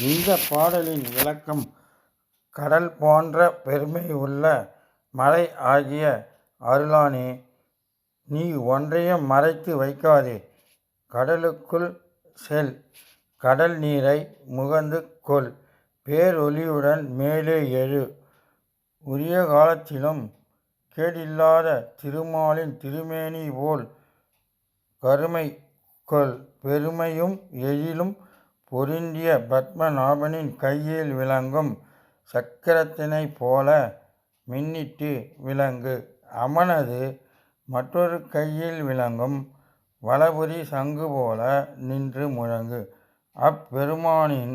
இந்த பாடலின் விளக்கம் கடல் போன்ற பெருமை உள்ள மலை ஆகிய அருளானே நீ ஒன்றையும் மறைத்து வைக்காதே. கடலுக்குள் செல் கடல் நீரை முகந்து கொள் பேரொலியுடன் மேலே எழு உரிய காலத்திலும் கேடில்லாத திருமாலின் திருமேனி போல் கருமை கொள் பெருமையும் எழிலும் பொருந்திய பத்மநாபனின் கையில் விளங்கும் சக்கரத்தினைப் போல மின்னிட்டு விளங்கு. அமனது மற்றொரு கையில் விளங்கும் வலபுரி சங்கு போல நின்று முழங்கு. அப்பெருமானின்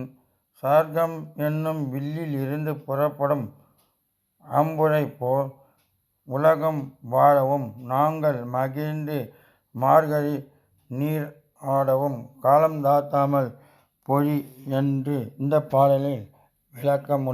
சார்கம் என்னும் வில்லில் இருந்து புறப்படும் அம்புரை போல் உலகம் வாழவும் நாங்கள் மகிழ்ந்து மார்கழி நீர் ஆடவும் காலம் தாத்தாமல் பொழி என்று இந்த பாடலில் விளக்கம்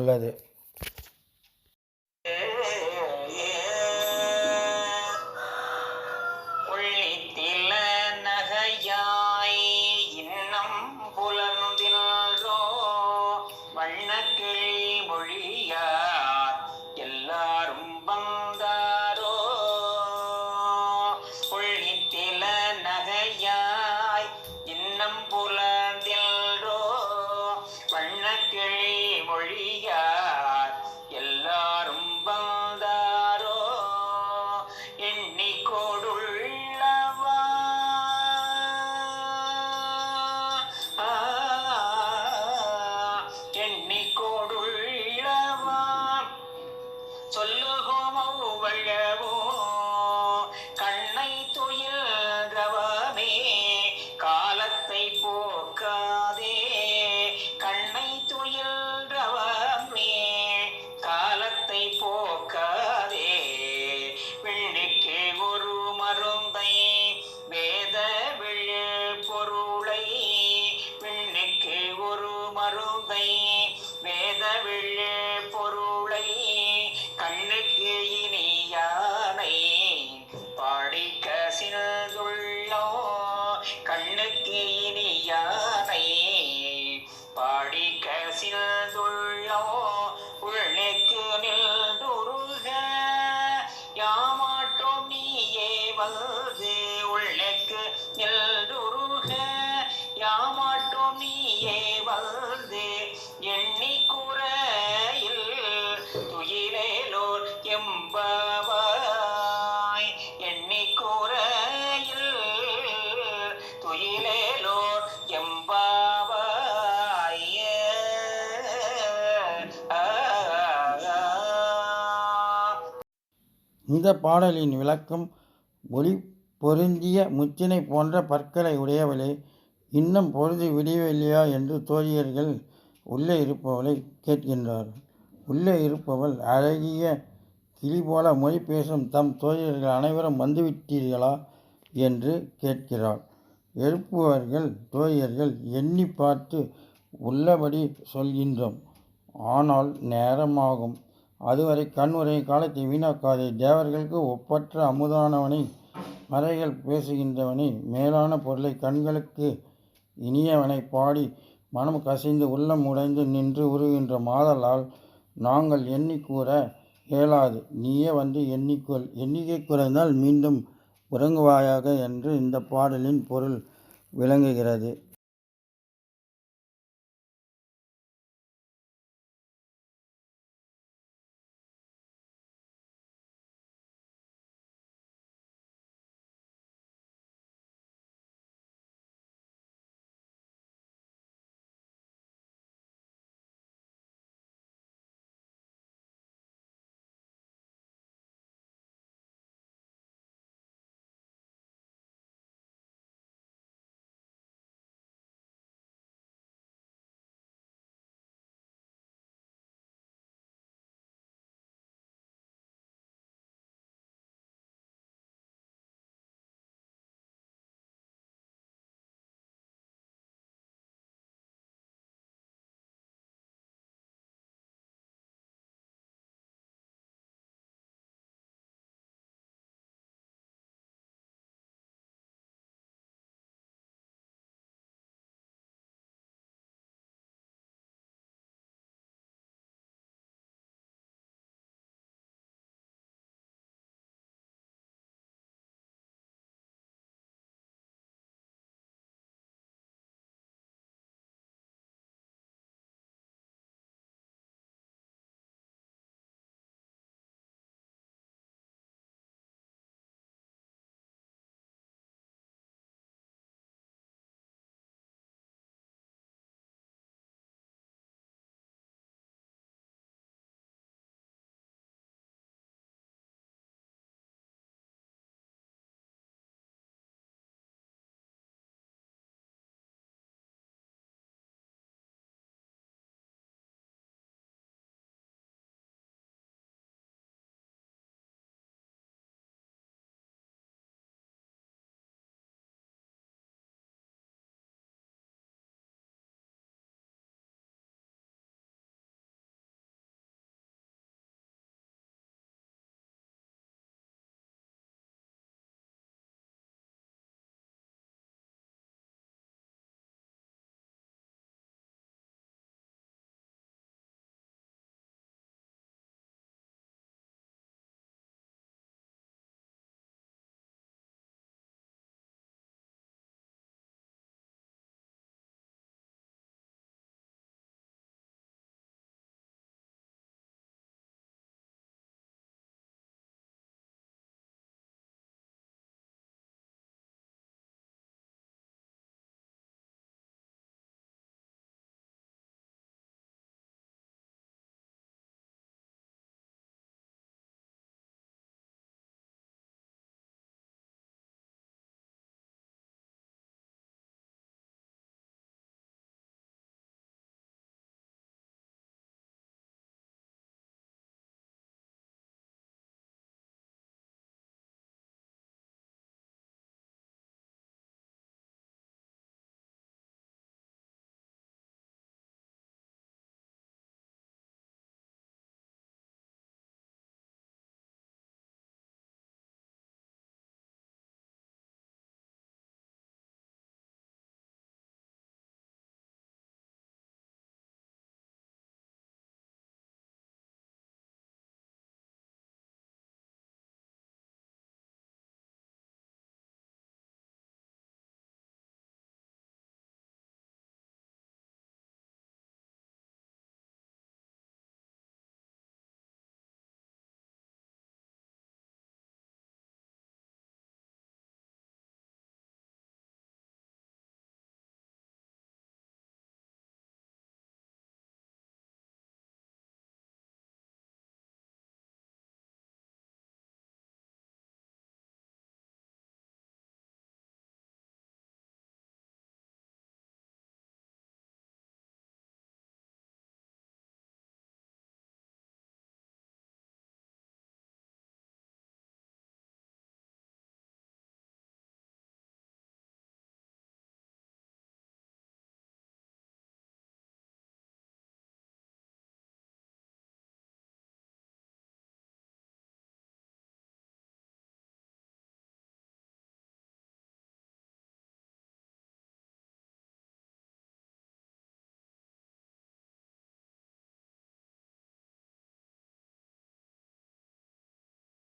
வந்து உள்ளக்கு நின்றுருக யாமாட்டோம் நீயே வந்து எண்ணி குறையில் துயிலேலோர் எம்பவாய். எண்ணி குறையில் துயிலேலோர் எம்பவாய். இந்த பாடலின் விளக்கம் ஒளி பொருந்திய முத்தினை போன்ற பற்களை உடையவளே இன்னும் பொழுது விடியவில்லையா என்று தோழியர்கள் உள்ளே இருப்பவளை கேட்கின்றார். உள்ளே இருப்பவள் அழகிய கிளி போல மொழி பேசும் தம் தோழியர்கள் அனைவரும் வந்துவிட்டீர்களா என்று கேட்கிறாள். எழுப்புவர்கள் தோழியர்கள் எண்ணி பார்த்து உள்ளபடி சொல்கின்றோம். ஆனால் நேரமாகும். அதுவரை கண் உரையும் காலத்தை வீணாக்காதே. தேவர்களுக்கு ஒப்பற்ற அமுதானவனை மறைகள் பேசுகின்றவனை மேலான பொருளை கண்களுக்கு இனியவனை பாடி மனம் கசிந்து உள்ளம் உடைந்து நின்று உருகின்ற மாதலால் நாங்கள் எண்ணி கூற இயலாது. நீயே வந்து எண்ணிக்கொள். எண்ணிக்கை குறைந்தால் மீண்டும் உறங்குவாயாக என்று இந்த பாடலின் பொருள் விளங்குகிறது.